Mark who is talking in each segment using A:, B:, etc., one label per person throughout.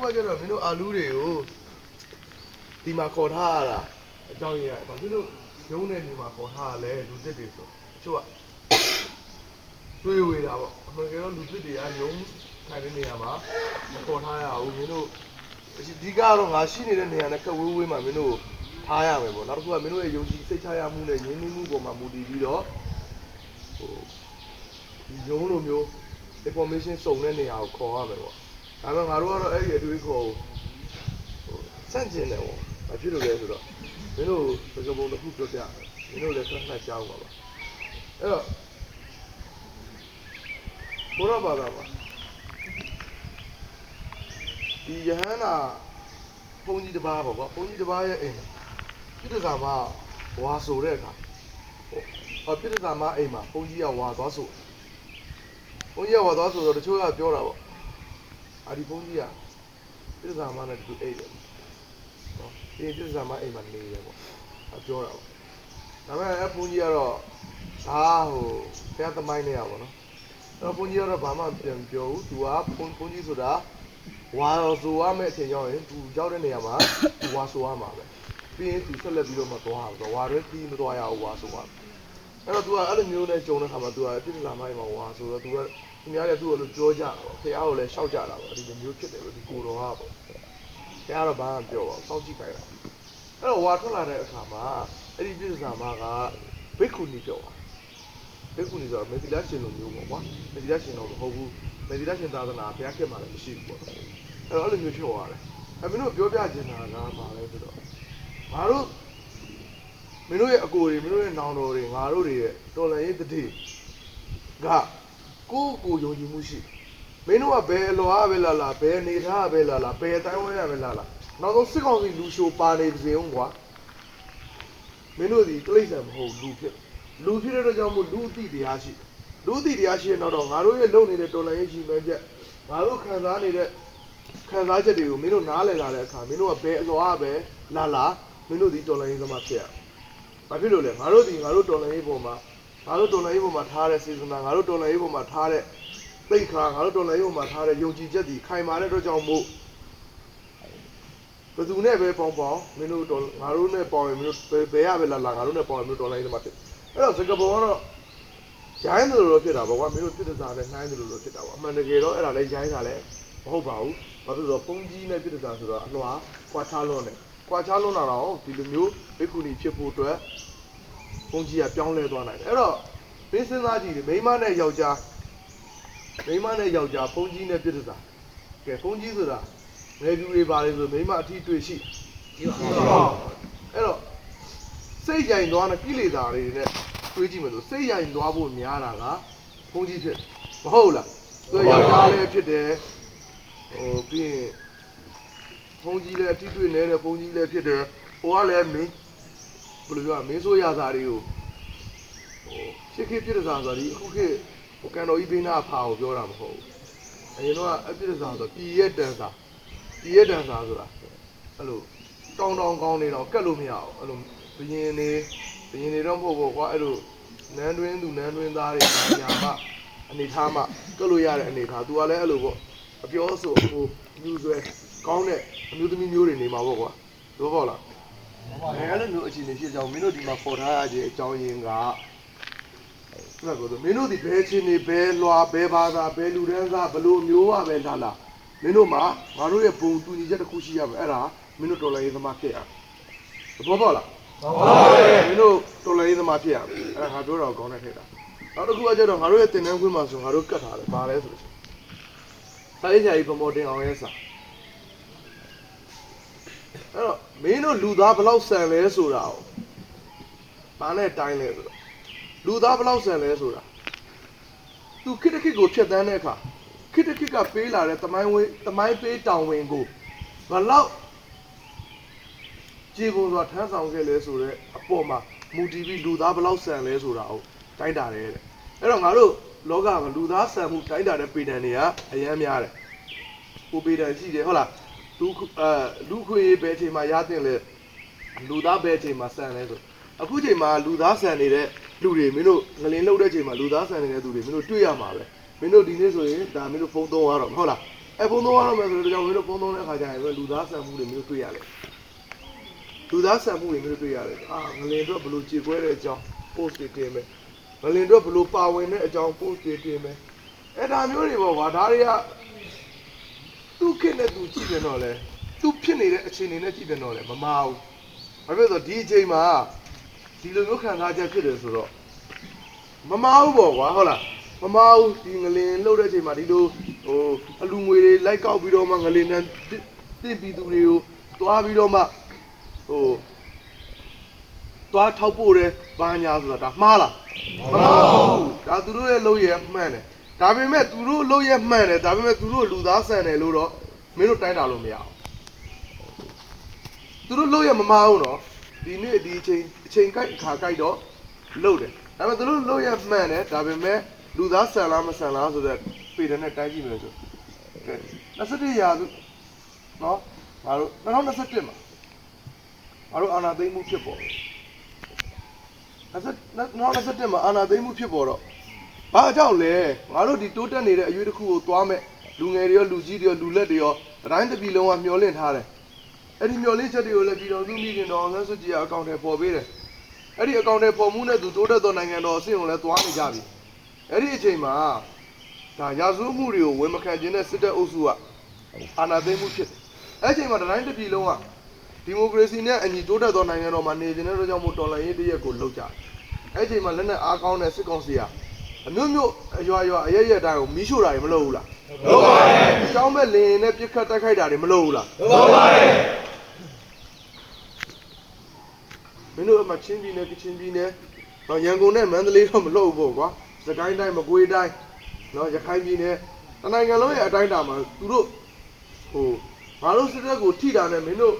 A: ခုကကျတော့မင်းတို့အာလူးတွေကိုဒီမှာခေါ်ထားရတာအကြောင်းရင်းကဘာဖြစ်လို့ရုံးနေဒီမှာခေါ်ထားရလဲလူသစ်တွေဆိုတချို့ကတွေးဝေတာပေါ့အမှန်ကတော့လူသစ်တွေကရုံးထိုင်တဲ့နေရာမှာမခေါ်ထားရဘူးမင်းတို့ဒီကတော့ငါရှိနေတဲ့နေရာနဲ့ကဝေးဝေးမှာမင်းတို့ထားရမယ်ပေါ့နောက်တစ်ခုကမင်းတို့ရဲ့ယုံကြည်စိတ်ချရမှုနဲ့ယဉ်ကျေးမှုပေါ်မှာမူတည်ပြီးတော့ဟိုဒီရုံးလိုမျိုး information စုံတဲ့နေရာကိုခေါ်ရမယ်ပေါ့ ဒါပေမဲ့ငါတို့ကတော့အဲ့ဒီအတွေ့အခေါ်ကိုဟိုစန့်ကျင်တယ်ပေါ့ဘာဖြစ်လို့လဲဆိုတော့မင်းတို့စကားပုံတစ်ခုပြောပြမင်းတို့လည်းဆက်နှက်ကြောင်းပါပါအဲ့တော့ဘုရားဘာသာပါဒီယဟန္တာဘုန်းကြီးတစ်ပါးပေါ့ကွာဘုန်းကြီးတစ်ပါးရဲ့အိမ်ပြစ်ဒသာမဝါဆိုတဲ့အခါဟောပြစ်ဒသာမအိမ်မှာဘုန်းကြီးကဝါသွားဆိုဘုန်းကြီးကဝါသွားဆိုတော့တချို့ကပြောတာပေါ့ အာဒီဘုန်းကြီးကပြစ္ဆာမနဲ့တူအိတ်တယ်နော်ဒီပြစ္ဆာမအိမ်မှာနေတယ်ပေါ့အပြောတာပေါ့ဒါပေမဲ့အဘုန်းကြီးကတော့ဒါဟိုဘုရားသမိုင်းနဲ့ရပါတော့အဲ့တော့ဘုန်းကြီးကတော့ဘာမှပြန်ပြောဘူးသူကဘုန်းဘုန်းကြီးဆိုတာဝါတော်ဆိုရမယ့်အချိန်ရောက်ရင်သူရောက်တဲ့နေရာမှာသူဝါဆိုရမှာပဲပြီးရင်သူဆက်လက်ပြီးတော့မသွားဘူးဝါရဲပြီးမသွားရဘူးဝါဆိုရမယ် အဲ့တော့ तू ကအဲ့လိုမျိုးနဲ့ကြုံတဲ့ခါမှာ तू ကအပြစ်လာမိုင်းမှာဝါဆိုတော့ तू က သူများလည်းသူ့ကိုလို့ပြောကြတာပေါ့ဖះကိုလည်းရှောက်ကြတာပေါ့ဒီလိုမျိုးဖြစ်တယ်လို့ဒီကိုတော်ကပေါ့ဖះကတော့ဘာမှမပြောပါဘူးစောင့်ကြည့်ခိုင်းတာအဲ့တော့ဝါထွက်လာတဲ့အခါမှာအဲ့ဒီပြစ်စာမကဘိက္ခုနီပြောတာဘိက္ခုနီဆိုတော့မေသီလရှင်လိုမျိုးပေါ့ကွာမေသီလရှင်တော့မဟုတ်ဘူးမေသီလရှင်သာသနာဘုရားခင်မှာလည်းမရှိဘူးပေါ့အဲ့တော့အဲ့လိုမျိုးဖြစ်သွားတယ်အဲ့မင်းတို့ပြောပြချင်တာကဘာလဲဆိုတော့ငါတို့မင်းတို့ရဲ့အကိုတွေမင်းတို့ရဲ့နောင်တော်တွေငါတို့တွေရဲ့တော်လန်ရေးတတိက ကိုယ့်ကိုယ်ယုံကြည်မှုရှိမင်းတို့ကဘယ်အလွားပဲလာလာဘယ်အနေထားပဲလာလာဘယ်အတိုင်းဝဲရပဲလာလာနောက်ဆုံးစစ်ကောင်စီလူရှိုးပါနေပါစေဦးကွာမင်းတို့ဒီတိရစ္ဆာန်မဟုတ်လူဖြစ်လူဖြစ်တဲ့အတွက်ကြောင့်မို့လူအတိတရားရှိလူအတိတရားရှိရင်တော့ငါတို့ရဲ့လုံနေတဲ့တော်လန်ရေးရှိမှန်းချက်ငါတို့ခံစားနေတဲ့ခံစားချက်တွေကိုမင်းတို့နားလည်လာတဲ့အခါမင်းတို့ကဘယ်အလွားပဲလာလာမင်းတို့ဒီတော်လန်ရေးသမားဖြစ်ရ။ဘာဖြစ်လို့လဲငါတို့ဒီငါတို့တော်လှန်ရေးပုံမှာ ငါတို့တော်လှန်ရေးပုံမှာထားတဲ့စေစနာငါတို့တော်လှန်ရေးပုံမှာထားတဲ့သိက္ခာငါတို့တော်လှန်ရေးပုံမှာထားတဲ့ယုံကြည်ချက်ဒီခိုင်မာတဲ့အတွက်ကြောင့်မို့ဘယ်သူနဲ့ပဲပေါင်းပေါင်းမင်းတို့တော်ငါတို့နဲ့ပေါင်းရင်မင်းတို့ဘယ်ဘယ်ရပဲလာလာငါတို့နဲ့ပေါင်းရင်မင်းတို့တော်လှန်ရေးသမားဖြစ်အဲ့တော့စကပုံကတော့ရိုင်းတယ်လို့ဖြစ်တာပေါ့ကွာမင်းတို့ပြစ်ဒစာနဲ့နှိုင်းတယ်လို့ဖြစ်တာပေါ့အမှန်တကယ်တော့အဲ့ဒါလည်းရိုင်းတာလည်းမဟုတ်ပါဘူးဘာဖြစ်လို့လဲဆိုတော့ပုံကြီးနဲ့ပြစ်ဒစာဆိုတော့အလွာကွာချလွန်းတယ်ကွာချလွန်းတာတော့ဒီလိုမျိုးဘိက္ခုနီဖြစ်ဖို့အတွက် ဘုန်းကြီးကပြောင်းလဲသွားနိုင်တယ်အဲ့တော့မင်းစဉ်းစားကြည့်လေမိန်းမနဲ့ယောက်ျားမိန်းမနဲ့ယောက်ျားဘုန်းကြီးနဲ့ပြစ်ဒစာကဲဘုန်းကြီးဆိုတာငယ်ပြူတွေပါလေဆိုမိန်းမအထီးတွေ့ရှိအဲ့တော့စိတ်ကြိုင်သွားတဲ့ကိလေသာတွေနဲ့တွေးကြည့်မယ်လို့စိတ်ကြိုင်သွားဖို့များတာကဘုန်းကြီးဖြစ်မဟုတ်လားသူယောက်ျားလည်းဖြစ်တယ်ဟိုပြီးရင်ဘုန်းကြီးလည်းအထီးတွေ့နေတဲ့ဘုန်းကြီးလည်းဖြစ်တယ်ဟိုကလည်းမင်း ဘယ်လိုပြောရမင်းဆိုးရစာတွေကိုဟိုရှစ်ခေတ်ပြည့်တဲ့စာဆိုတော့ဒီအခုခေတ်ဟိုကန်တော်ကြီးဘင်းနာဖာကိုပြောတာမဟုတ်ဘူးအရင်တော့အပြည့်တဲ့စာဆိုတော့ပြည်ရဲ့တန်စာပြည်ရဲ့တန်စာဆိုတာအဲ့လိုတောင်းတောင်းကောင်းနေတော့ကတ်လို့မရအောင်အဲ့လိုဘရင်နေဘရင်နေတော့မဟုတ်ဘူးကွာအဲ့လိုနန်းတွင်းသူနန်းတွင်းသားတွေညာမှအနေထားမှကတ်လို့ရတဲ့အနေထား तू ကလည်းအဲ့လိုပေါ့အပြောဆိုဟိုယူဆွဲကောင်းတဲ့အမျိုးသမီးမျိုးတွေနေမှာပေါ့ကွာတော့ပေါ့လား အဲအဲ့လိုမျိုးအခြေအနေဖြစ်ကြောင်းမင်းတို့ဒီမှာပေါ်ထားရခြင်းအကြောင်းရင်းကဟုတ်ကောမင်းတို့ဒီဘယ်ချင်းနေဘယ်လွာဘယ်ဘာသာဘယ်လူတန်းစားဘယ်လိုမျိုးอ่ะပဲလာလာမင်းတို့မှာငါတို့ရဲ့ပုံတူညီချက်တစ်ခုရှိရမယ်အဲ့ဒါမင်းတို့တော်လိုင်းရေးသမားဖြစ်ရသဘောပေါက်လားသဘောပေါက်ပါမင်းတို့တော်လိုင်းရေးသမားဖြစ်ရမယ်အဲ့ဒါငါပြောတော့ကောင်းတဲ့ထက်တာနောက်တစ်ခုကကျတော့ငါတို့ရဲ့တင်တန်းခွင့်မှာဆိုငါတို့ကတ်ထားတယ်ဘာလဲဆိုလို့စာရေးဆရာကြီးပမော်တင်အောင်ရဲ့စာ အဲ့တော့မင်းတို့လူသားဘယ်လောက်ဆန်လဲဆိုတာကိုဘာနဲ့တိုင်းလဲဆိုတော့လူသားဘယ်လောက်ဆန်လဲဆိုတာသူခိတ္တခိကိုဖြတ်တန်းတဲ့အခါခိတ္တခိကပေးလာတဲ့တမိုင်းဝင်းတမိုင်းပေးတောင်ဝင်ကိုဘယ်လောက်ကြည်ပုံစွာထမ်းဆောင်ခဲ့လဲဆိုတော့အပေါ်မှာမူတည်ပြီးလူသားဘယ်လောက်ဆန်လဲဆိုတာကိုတိုင်းတာတယ်တဲ့အဲ့တော့ငါတို့လောကမှာလူသားဆန်မှုတိုင်းတာတဲ့ပေတံတွေကအများများတယ်ဟိုပေတံရှိတယ်ဟုတ်လား လူခွအဲလူခွေဘယ်အချိန်မှာရတဲ့လဲလူသားဘယ်အချိန်မှာဆန်လဲဆိုအခုချိန်မှာလူသားဆန်နေတဲ့လူတွေမင်းတို့ငလင်လှုပ်တဲ့ချိန်မှာလူသားဆန်နေတဲ့သူတွေမင်းတို့တွေ့ရမှာပဲမင်းတို့ဒီနေ့ဆိုရင်ဒါမင်းတို့ဖုန်းသုံးရတော့မဟုတ်လားအဲဘုံသုံးရတော့မယ်ဆိုတော့ကြောင့်မင်းတို့ဘုံသုံးတဲ့အခါကျရင်ပဲလူသားဆန်မှုတွေမျိုးတွေ့ရတယ်လူသားဆန်မှုတွေမျိုးတွေ့ရတယ်အာငလင်တော့ဘလို့ကြေကွဲတဲ့အကြောင်း post တွေတင်မယ်ငလင်တော့ဘလို့ပါဝင်တဲ့အကြောင်း post တွေတင်မယ်အဲ့ဒါမျိုးတွေပေါ့ကွာဒါတွေက သူ့ခင်နဲ့သူကြည့်ပြန်တော့လဲသူဖြစ်နေတဲ့အခြေအနေနဲ့ကြည့်ပြန်တော့လဲမမအောင်ဘာဖြစ်လို့လဲဆိုတော့ဒီအချိန်မှာဒီလိုမျိုးခံစားချက်ဖြစ်တယ်ဆိုတော့မမအောင်ပေါ့ကွာဟုတ်လားမမအောင်ဒီငလင်လှုပ်တဲ့အချိန်မှာဒီလိုဟိုအလူငွေတွေလိုက်ကောက်ပြီးတော့မှငလင်နဲ့တင့်ပြီးသူတွေကိုတွားပြီးတော့မှဟိုတွားထောက်ပို့တယ်ဘာညာဆိုတာဒါမှားလားမမှားဘူးဒါသူတို့ရဲ့လုပ်ရမှန်တယ် ဒါပေမဲ့သူတို့လုပ်ရမှန်တယ်ဒါပေမဲ့သူတို့လူသားဆန်တယ်လို့တော့မင်းတို့တိုင်းတာလို့မရအောင်သူတို့လုပ်ရမမှားဘူးနော်ဒီနေ့ဒီအချိန်အချိန်ကိုက်အခါကိုက်တော့လုပ်တယ်ဒါပေမဲ့သူတို့လို့ရမှန်တယ်ဒါပေမဲ့လူသားဆန်လားမဆန်လားဆိုတော့ပေတယ်နဲ့တိုင်းကြည့်မယ်ဆိုကဲ21ရာစုနော်ငါတို့2021မှာငါတို့အာနာသိမ့်မှုဖြစ်ပေါ်2021မှာအာနာသိမ့်မှုဖြစ်ပေါ်တော့ ဘာအကြောင်းလဲငါတို့ဒီတိုးတက်နေတဲ့အရွေးတစ်ခုကိုသွားမဲ့လူငယ်တွေရောလူကြီးတွေရောလူလက်တွေရောတိုင်းတစ်ပြည်လုံးကမျောလင့်ထားတယ်အဲ့ဒီမျောလင့်ချက်တွေကိုလည်းပြည်တော်စုမိခင်တော်ဆန်းစွတ်ကြီးကအကောင့်ထဲပေါ်ပေးတယ်အဲ့ဒီအကောင့်ထဲပေါ်မှုနဲ့သူတိုးတက်သောနိုင်ငံတော်အဆင့်ကိုလည်းသွားနေကြပြီအဲ့ဒီအချိန်မှာဒါရာဇဝတ်မှုတွေကိုဝန်မခံခြင်းနဲ့စစ်တပ်အုပ်စုကအာဏာသိမ်းမှုဖြစ်တယ်အဲ့ဒီအချိန်မှာတိုင်းတစ်ပြည်လုံးကဒီမိုကရေစီနဲ့အညီတိုးတက်သောနိုင်ငံတော်မှာနေခြင်းတဲ့အတွက်ကြောင့်မို့တော်လှန်ရေးတရက်ကိုလှုပ်ကြတယ်အဲ့ဒီအချိန်မှာလက်နက်အားကောင်းတဲ့စစ်ကောင်စီက အမျိုးမျိုးအရွာရွာအရရက်တိုင်းကိုမီးရှို့တာတွေမလုပ်ဘူးလားလုပ်ပါတယ်အကြောင်းမဲ့လင်းနဲ့ပြစ်ခတ်တိုက်ခိုက်တာတွေမလုပ်ဘူးလားလုပ်ပါတယ်မင်းတို့အမှချင်းပြည်နယ်ကချင်ပြည်နယ်တော့ရန်ကုန်နဲ့မန္တလေးတော့မလုပ်ဘူးပေါ့ကွာစကိုင်းတိုင်းမကွေးတိုင်းနော်ရခိုင်ပြည်နယ်တနိုင်ငံလုံးရဲ့အတိုင်းအတာမှာသူတို့ဟိုငါတို့စစ်တပ်ကိုထိတာနဲ့မင်းတို့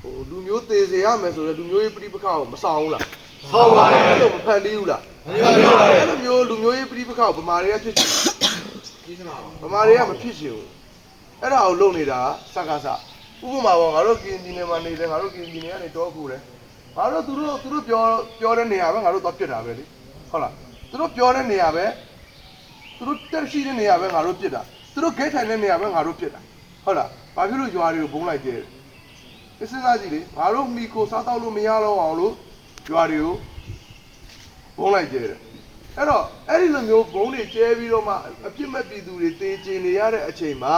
A: ဟိုလူမျိုးသေးစေရမယ်ဆိုတော့လူမျိုးရေးပြိပခါကိုမဆောင်ဘူးလားဆောင်ပါတယ်အဲ့လိုမဖန်တီးဘူးလားမဖန်တီးပါဘူး အဲ့လိုမျိုးလူမျိုးရေးပြိပခါကိုဗမာတွေကဖြစ်ချင်ဗမာတွေကမဖြစ်ချင်ဘူးအဲ့ဒါကိုလုပ်နေတာစကားစဥပမာပေါ့ငါတို့ကင်ပြည်နယ်မှာနေတယ်ငါတို့ကင်ပြည်နယ်ကနေတောခုတယ်ငါတို့သူတို့သူတို့ပြောပြောတဲ့နေရာပဲငါတို့တော့ပြစ်တာပဲလေဟုတ်လားသူတို့ပြောတဲ့နေရာပဲသူတို့တက်ရှိတဲ့နေရာပဲငါတို့ပြစ်တာသူတို့ဂိတ်ထိုင်တဲ့နေရာပဲငါတို့ပြစ်တာဟုတ်လားဘာဖြစ်လို့ရွာတွေကိုဘုံလိုက်ကြဲလဲစဉ်းစားကြည့်လေငါတို့မိကိုစားတော့လို့မရတော့အောင်လို့ရွာတွေကို ဘုံလိုက်ကြဲတယ်အဲ့တော့အဲ့ဒီလိုမျိုးဘုံတွေကျဲပြီးတော့မှအပြစ်မဲ့ပြည်သူတွေတေးကျင်နေရတဲ့အချိန်မှာ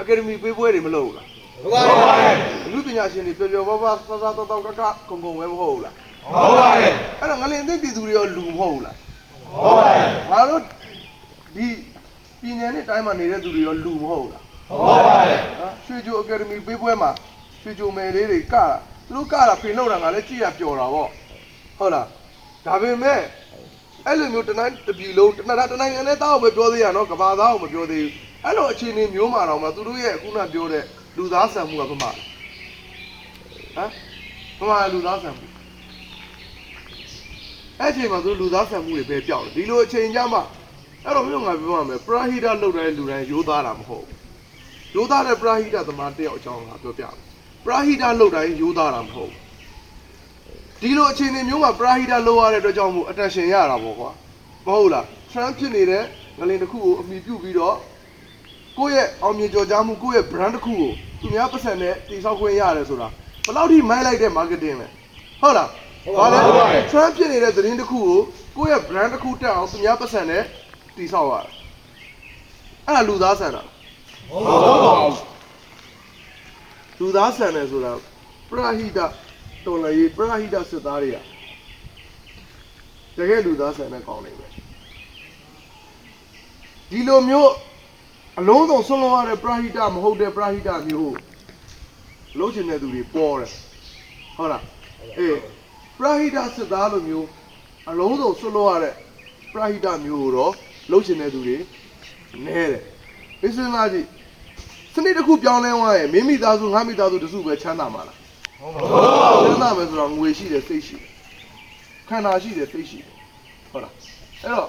A: အကယ်ဒမီပေးပွဲတွေမလုပ်ဘူးလား
B: ဟုတ်ပါတယ်
A: လူပညာရှင်တွေပျော်ပျော်ပါပါစစတောက်တောက်ကကကုံကုံပဲမဟုတ်ဘူးလား
B: ဟုတ်ပါတယ်
A: အဲ့တော့ငလင်သိပြည်သူတွေရောလူမဟုတ်ဘူးလား
B: ဟုတ်ပါတယ်
A: ငါတို့ဒီပြည်နယ်နဲ့တိုင်းမှာနေတဲ့သူတွေရောလူမဟုတ်ဘူးလား
B: ဟုတ်ပါတယ်
A: နော်ရွှေချိုအကယ်ဒမီပေးပွဲမှာရွှေချိုမယ်လေးတွေကတာသူတို့ကတာဖိနှုတ်တာငါလည်းကြည့်ရပျော်တာပေါ့ ဟုတ်လားဒါပေမဲ့အဲ့လိုမျိုးတနိုင်တစ်ပြည်လုံးတနတနိုင်ငံနဲ့တောက်ပဲပြောသေးရနော်ကဘာသားကိုမပြောသေးဘူးအဲ့လိုအခြေအနေမျိုးမှာတော့မှသူတို့ရဲ့အခုနပြောတဲ့လူသားဆန်မှုကဘာမှဟမ်ဘာမှလူသားဆန်မှုအဲ့အချိန်မှာသူလူသားဆန်မှုတွေပဲပြောက်တယ်ဒီလိုအချိန်ကြမှာအဲ့တော့မြို့ငါပြောရမယ်ပရာဟိတလောက်တဲ့လူတိုင်းရိုးသားတာမဟုတ်ဘူးရိုးသားတဲ့ပရာဟိတသမားတယောက်အကြောင်းငါပြောပြမယ်ပရာဟိတလောက်တိုင်းရိုးသားတာမဟုတ်ဘူး ဒီလိုအချိန်တွေမျိုးမှာပရာဟိတလောက်ရတဲ့အတွက်ကြောင့်မို့ attention ရတာပေါ့ကွာမဟုတ်လား trend ဖြစ်နေတဲ့ငလင်တစ်ခုကိုအမိပြုပြီးတော့ကိုယ့်ရဲ့အောင်မြင်ကြော်ကြားမှုကိုယ့်ရဲ့ brand တစ်ခုကိုသူများပတ်စံနဲ့တည်ဆောက်ခွင့်ရတယ်ဆိုတာဘယ်လောက်ထိမိုင်းလိုက်တဲ့ marketing လဲဟုတ်လားဘာလဲ trend ဖြစ်နေတဲ့သတင်းတစ်ခုကိုကိုယ့်ရဲ့ brand တစ်ခုတက်အောင်သူများပတ်စံနဲ့တည်ဆောက်ရတယ်အဲ့ဒါလူသားဆန်တာ
B: ဟုတ်ပါဘူး
A: လူသားဆန်တယ်ဆိုတာပရဟိတ တော်လည်းရေးပရဟိတစစ်သားတွေကတကယ်လူသားဆန်တဲ့ကောင်းနေပဲဒီလိုမျိုးအလုံးစုံဆွန့်လွတ်ရတဲ့ပရဟိတမဟုတ်တဲ့ပရဟိတမျိုးကိုလုံးချင်တဲ့သူတွေပေါ်တယ်ဟုတ်လားအေးပရဟိတစစ်သားလိုမျိုးအလုံးစုံဆွန့်လွတ်ရတဲ့ပရဟိတမျိုးကိုတော့လုံးချင်တဲ့သူတွေနဲတယ်ဒီစဉ်းစားကြည့်စနစ်တစ်ခုပြောင်းလဲသွားရင်မိမိသားစုငါမိသားစုတစုပဲချမ်းသာမှာလား ချမ်းသာမယ်ဆိုတော့ငွေရှိတယ်စိတ်ရှိတယ်ခန္ဓာရှိတယ်စိတ်ရှိတယ်ဟုတ်လားအဲ့တော့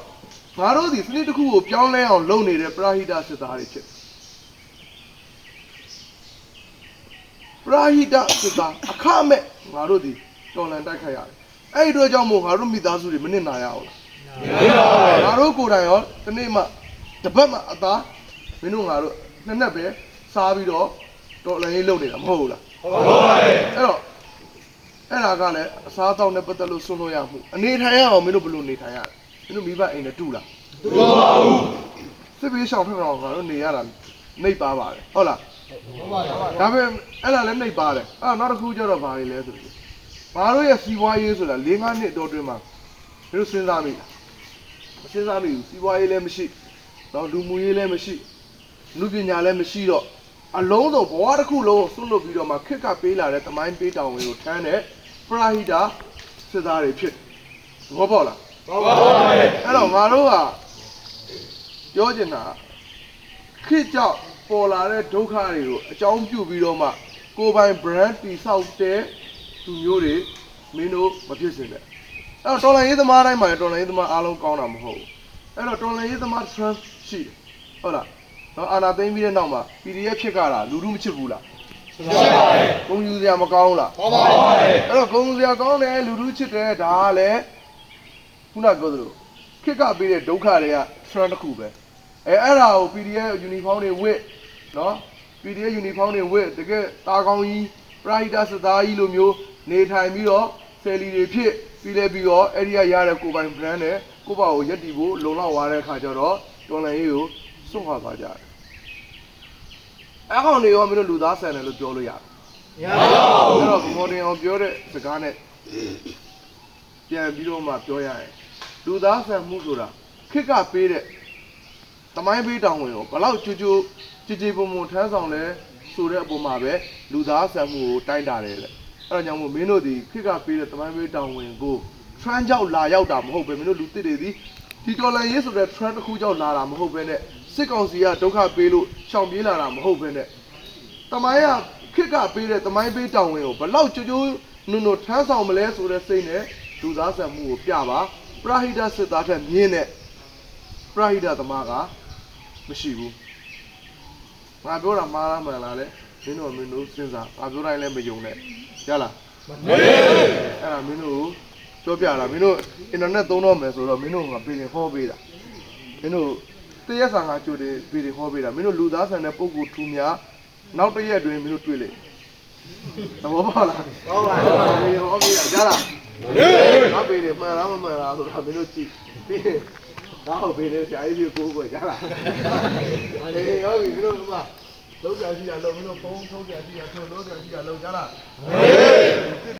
A: ငါတို့ဒီစနစ်တစ်ခုကိုပြောင်းလဲအောင်လုပ်နေတဲ့ပရာဟိတစစ်သားတွေဖြစ်ပရာဟိတစစ်သားအခမဲ့ငါတို့ဒီတော်လန်တိုက်ခိုက်ရတယ်အဲ့ဒီတော့ကြောင့်မို့ငါတို့မိသားစုတွေမနစ်နာရအောင်လား
B: မင်းပါဘူး
A: ငါတို့ကိုယ်တိုင်ရောဒီနေ့မှတပတ်မှအသားမင်းတို့ငါတို့နှစ်နှစ်ပဲစားပြီးတော့တော်လည်းရေးလုပ်နေတာမဟုတ်ဘူးလား
B: ဟုတ်ပါတယ်
A: အဲ့တော့အဲ့ဒါကလည်းအစားအသောက်နဲ့ပတ်သက်လို့ဆွလို့ရမှုအနေထိုင်ရအောင်မင်းတို့ဘယ်လိုနေထိုင်ရလဲမင်းတို့မိဘအိမ်နဲ့တူလား
B: တူပါဘူး
A: စစ်ပေးရှောင်ထွက်တော့ငါတို့နေရတာနှိပ်ပါပါတယ်ဟုတ်လား
B: ဟုတ်ပါတယ်
A: ဒါပေမဲ့အဲ့ဒါလည်းနှိပ်ပါတယ်အဲ့တော့နောက်တစ်ခုကျတော့ဘာတွေလဲဆိုတော့ဘာတို့ရဲ့စီးပွားရေးဆိုတာ၄၅နှစ်အတော်တွင်းမှာမင်းတို့စဉ်းစားမိလားမစဉ်းစားမိဘူးစီးပွားရေးလည်းမရှိတော့လူမှုရေးလည်းမရှိလူပညာလည်းမရှိတော့ အလုံးစုံဘဝတစ်ခုလုံးဆွလို့ပြီးတော့မှခက်ကပေးလာတဲ့တမိုင်းပေးတောင်ဝင်ကိုထမ်းတဲ့ပရာဟိတာစစ်သားတွေဖြစ်တယ်ဘောပေါက်လား
B: ဟုတ်ပါတယ်
A: အဲ့တော့ငါတို့ကပြောချင်တာခစ်ကြောက်ပေါ်လာတဲ့ဒုက္ခတွေကိုအကြောင်းပြုပြီးတော့မှကိုယ်ပိုင် brand တိဆောက်တဲ့သူမျိုးတွေမင်းတို့မဖြစ်စင်တဲ့အဲ့တော့တော်လိုင်းရေးသမားတိုင်းမှာလည်းတော်လိုင်းရေးသမားအားလုံးကောင်းတာမဟုတ်ဘူးအဲ့တော့တော်လိုင်းရေးသမား trust ရှိတယ်ဟုတ်လား တော့အာနာသိမ့်ပြီးတဲ့နောက်မှာ PDF ဖြစ်ကြတာလူလူမချစ်ဘူးလား
B: ဖြစ်ပါတယ်
A: ဂုံယူစရာမကောင်းဘူးလား
B: ဟုတ်ပါတယ်
A: အဲ့တော့ဂုံစရာကောင်းတယ်လူလူချစ်တယ်ဒါကလည်းခုနပြောသလိုခက်ကပေးတဲ့ဒုက္ခတွေက trend တစ်ခုပဲအဲအဲ့ဒါကို PDF uniform တွေဝတ်နော် PDF uniform တွေဝတ်တကယ်တာကောင်းကြီးပရာဟိတစသားကြီးလိုမျိုးနေထိုင်ပြီးတော့ဆယ်လီတွေဖြစ်ပြီးလဲပြီးတော့အဲ့ဒီကရတဲ့ကိုယ်ပိုင် brand နဲ့ကိုယ့်ဘာကိုရက်တီဖို့လုံလောက်သွားတဲ့အခါကျတော့တော်လန်ရေးကိုစွန့်ခွာသွားကြတယ် အဲ့ကောင်တွေရောမင်းတို့လူသားဆန်တယ်လို့ပြောလို့ရတယ်
B: မရပါဘူး
A: အဲ့တော့မော်ဒင်အောင်ပြောတဲ့စကားနဲ့ပြန်ပြီးတော့မှပြောရရင်လူသားဆန်မှုဆိုတာခက်ကပေးတဲ့တမိုင်းပေးတောင်းဝင်ကိုဘလောက်ကြွကြွကြည်ကြည်ပုံပုံထမ်းဆောင်လဲဆိုတဲ့အပေါ်မှာပဲလူသားဆန်မှုကိုတိုင်းတာတယ်လေအဲ့တော့ကြောင့်မို့မင်းတို့ဒီခက်ကပေးတဲ့တမိုင်းပေးတောင်းဝင်ကို trend ကြောင့်လာရောက်တာမဟုတ်ပဲမင်းတို့လူတစ်တွေဒီဒီတော်လိုင်းရေးဆိုတဲ့ trend တစ်ခုကြောင့်လာတာမဟုတ်ပဲနဲ့ စစ်ကောင်စီကဒုက္ခပေးလို့ရှောင်ပြေးလာတာမဟုတ်ပဲနဲ့တမိုင်းကခက်ကပေးတဲ့တမိုင်းပေးတောင်းဝင်ကိုဘလောက်ကြိုးကြိုးနုံနုံထမ်းဆောင်မလဲဆိုတဲ့စိတ်နဲ့လူသားဆန်မှုကိုပြပါပရာဟိတစစ်သားထက်မြင်းတဲ့ပရာဟိတသမားကမရှိဘူးငါပြောတာမှားလားမှန်လားလဲမင်းတို့ကမင်းတို့စဉ်းစားငါပြောတိုင်းလည်းမယုံနဲ့ရလား
B: မေး
A: အဲ့ဒါမင်းတို့ကိုပြောပြတာမင်းတို့အင်တာနက်သုံးတော့မယ်ဆိုတော့မင်းတို့ကပြည်ရင်ဟောပေးတာမင်းတို့ တရက်ဆန်ကကြိုတယ်ပြည်ရင်ဟောပေးတာမင်းတို့လူသားဆန်တဲ့ပုံကိုထူများနောက်တစ်ရက်အတွင်းမင်းတို့တွေ့လိမ့်သဘောပေါက်လား
B: ဟုတ်ပါတယ်
A: ပြည်ရင်ဟောပေးတာကြားလား
B: မေး
A: ငါပြည်ရင်မှန်လားမမှန်လားဆိုတော့မင်းတို့ကြည့်ပြီးရင်ငါ့ကိုပြည်ရင်ဆရာကြီးကိုကိုယ်ကြားလားအေးဟုတ်ပြီမင်းတို့ကလောက်ကြရှိတာလောက်မင်းတို့ဖုန်းထုတ်ကြရှိတာထုတ်လို့ကြရှိတာလောက်ကြားလား
B: မေး